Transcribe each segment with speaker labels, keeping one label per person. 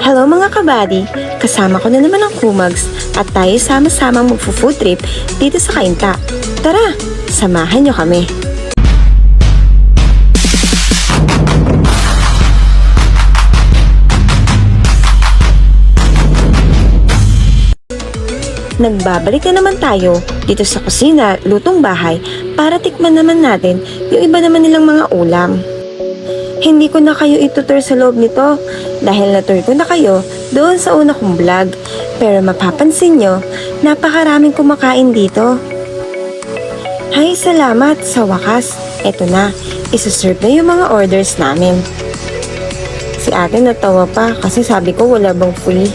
Speaker 1: Hello mga kabady! Kasama ko na naman ang Kumags at tayo sama-sama magfo-food trip dito sa Kainta. Tara, samahan nyo kami. Nagbabalik na naman tayo dito sa kusina, lutong bahay para tikman naman natin yung iba naman nilang mga ulam. Hindi ko na kayo itutur sa loob nito dahil natur ko na kayo doon sa una kong vlog. Pero mapapansin nyo, napakaraming kumakain dito. Hay, salamat sa wakas. Eto na, isuserve na yung mga orders namin. Si ate natawa pa kasi sabi ko wala bang full.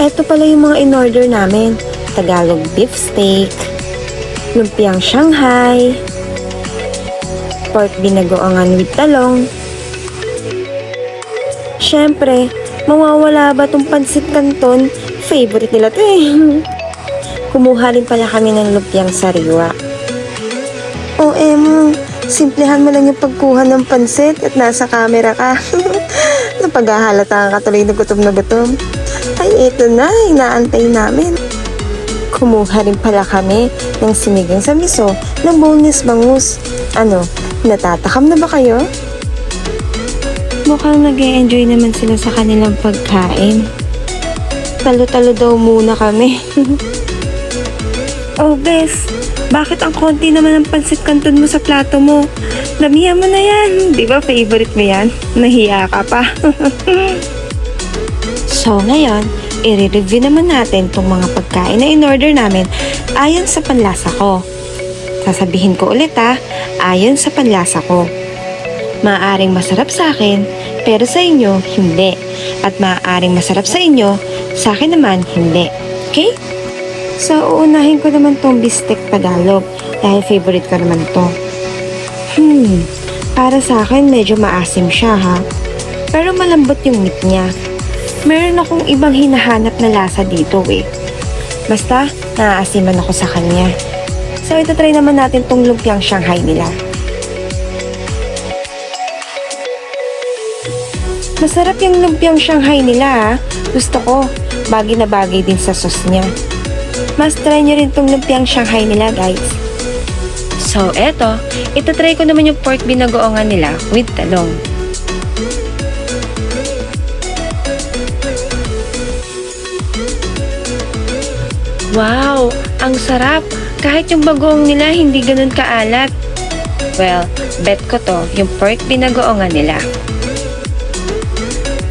Speaker 1: Eto pala yung mga in-order namin. Tagalog beef steak, lumpiang Shanghai, pork binagoangan with talong. Siyempre, mawawala ba tong pansit canton? Favorite nila to eh. Kumuha rin pala kami ng lumpiang sariwa. O Emo, simplehan mo lang yung pagkuha ng pansit at nasa camera ka. Napaghahalata ka tuloy na gutom na gutom. Ay, eto na, inaantay namin. Kumuha rin pala kami ng sinigang sa miso ng boneless bangus. Ano, natatakam na ba kayo? Mukhang nag enjoy naman sila sa kanilang pagkain. Talo-talo daw muna kami. oh, bes, bakit ang konti naman ng pansit kanton mo sa plato mo? Lamihan mo na yan. Di ba favorite mo yan? Nahiya ka pa. so, ngayon, i-review naman natin itong mga pagkain na in-order namin ayon sa panlasa ko. Sasabihin ko ulit ha, ayon sa panlasa ko. Maaaring masarap sa akin, pero sa inyo, hindi. At maaaring masarap sa inyo, sa akin naman, hindi. Okay? So, uunahin ko naman tong bistek Tagalog dahil favorite ko naman to. Hmm, para sa akin medyo maasim siya ha. Pero malambot yung meat niya. Meron akong ibang hinahanap na lasa dito eh. Basta, naaasiman ako sa kanya. So, ito try naman natin tong lumpiang Shanghai nila. Masarap yung lumpiang Shanghai nila ah. Gusto ko, bagay na bagay din sa sauce niya. Mas try nyo rin tong lumpiang Shanghai nila guys. So, eto, ito try ko naman yung pork binagoongan nila with talong. Wow, ang sarap! Kahit yung bagoong nila hindi ganun kaalat. Well, bet ko to, yung pork binagoongan nila.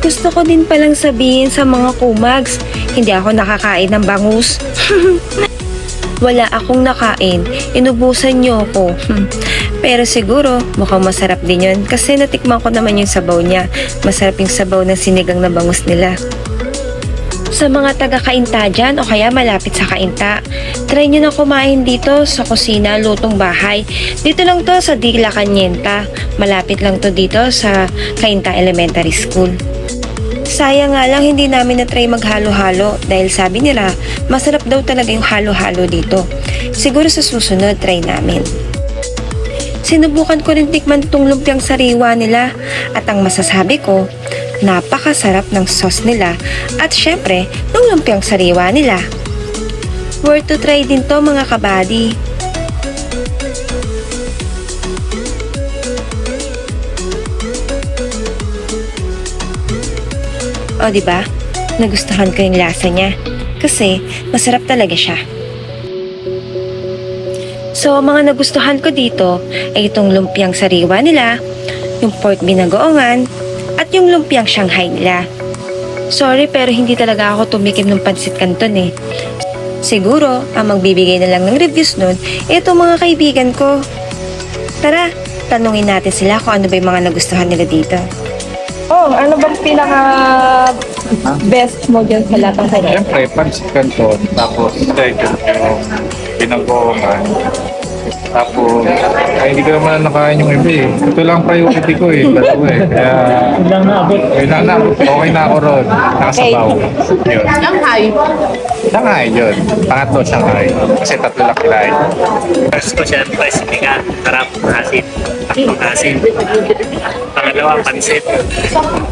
Speaker 1: Gusto ko din palang sabihin sa mga kumags, hindi ako nakakain ng bangus. Wala akong nakain, inubusan niyo ako. Pero siguro, mukhang masarap din yun kasi natikman ko naman yung sabaw niya. Masarap yung sabaw ng sinigang na bangus nila. Sa mga taga-kainta dyan o kaya malapit sa kainta, try nyo na kumain dito sa kusina lutong bahay. Dito lang to sa Dila Canyenta. Malapit lang to dito sa Kainta Elementary School. Sayang nga lang hindi namin na-try maghalo-halo dahil sabi nila masarap daw talaga yung halo-halo dito. Siguro sa susunod try namin. Sinubukan ko rin tikman tong lumpiang sariwa nila at ang masasabi ko, napakasarap ng sauce nila at syempre, ng lumpiang sariwa nila. Worth to try din to mga kabady. O, di ba? Nagustuhan ko yung lasa niya. Kasi, masarap talaga siya. So, mga nagustuhan ko dito ay itong lumpiang sariwa nila, yung pork binagoongan, at yung lumpiang Shanghai nila. Sorry pero hindi talaga ako tumikim ng pansit canton eh. Siguro, ang magbibigay na lang ng reviews nun, ito mga kaibigan ko. Tara, tanungin natin sila kung ano ba yung mga nagustuhan nila dito.
Speaker 2: Oh, ano bang pinaka best mo dyan sa lahat ng kanya?
Speaker 3: Siyempre, pansit canton, tapos second yung pinagbuungan. Tapos, ay, hindi ko naman nakain yung iba eh. Ito lang priority ko eh. Dalawa eh. Kaya,
Speaker 4: Yun lang naabot.
Speaker 3: yun na, na, okay na ako ron. Nakasabaw. Yun.
Speaker 5: Shanghai.
Speaker 3: Shanghai yun. Pangatlo Shanghai. Kasi tatlo lang kinain.
Speaker 4: First ko siya, recipe ka. Sarap, asin. Takpang asin. Pangalawa, pansit.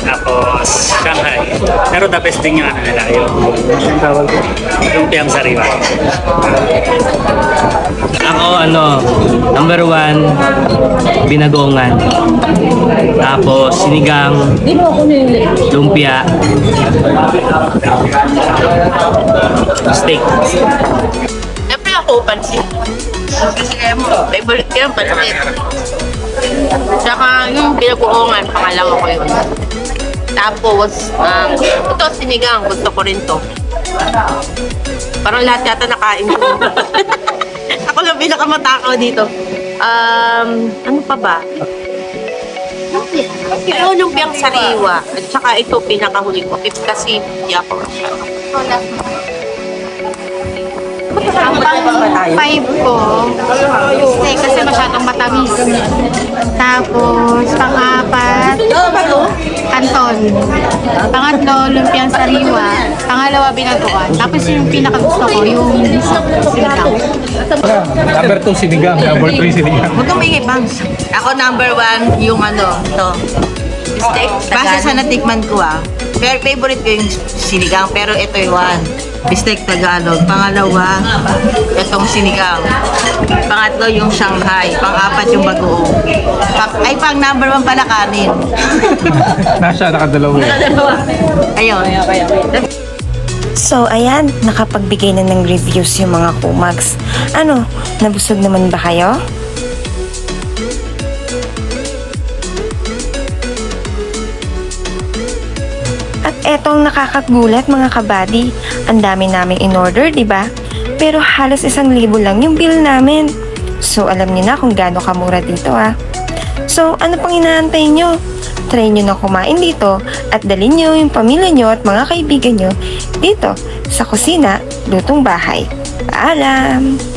Speaker 4: Tapos, Shanghai. Pero the best din yung ano nila, yung tawag ko, yung piyang sariwa.
Speaker 6: Ano, number one, binagongan. Tapos sinigang, lumpia, steak.
Speaker 5: Siyempre ako, pansit. Kasi kaya mo, favorite ko yung pansit. Tsaka yung pinaguongan, pangalawa ko yun. Tapos, um, ito sinigang, gusto ko rin to. Parang lahat yata nakain ko. ako lang pinakamatakaw dito. Um, ano pa ba? Pero lumpiang sariwa. At saka ito pinakahuli ko. If kasi hindi ako masyado.
Speaker 7: Ang pang five ko, steak kasi masyadong matamis. Tapos, pang-apat, kanton. Pangatlo, lumpiang sariwa. Pangalawa, binagoan. Tapos yung pinakagusto ko, yung sinigang.
Speaker 3: Number 2 sinigang. Number 3 sinigang.
Speaker 5: Huwag kang may bangs.
Speaker 8: Ako number one, yung ano, to.
Speaker 5: Steak.
Speaker 8: Base sa natikman ko ah. Pero favorite ko yung sinigang, pero ito yung one. Bistec Tagalog. Pangalawa, itong sinigang. Pangatlo yung Shanghai. Pang-apat yung bagoong. Pa- ay, pang number one pala kanin.
Speaker 3: Nasya, nakadalawa eh.
Speaker 8: Ayun.
Speaker 1: So, ayan, nakapagbigay na ng reviews yung mga kumags. Ano, nabusog naman ba kayo? At eto ang nakakagulat mga kabady. Ang dami namin in order, di ba? Pero halos isang libo lang yung bill namin. So, alam niyo na kung gaano kamura dito ah. So, ano pang inaantay nyo? Try nyo na kumain dito at dalhin nyo yung pamilya nyo at mga kaibigan nyo dito sa kusina, lutong bahay. Paalam!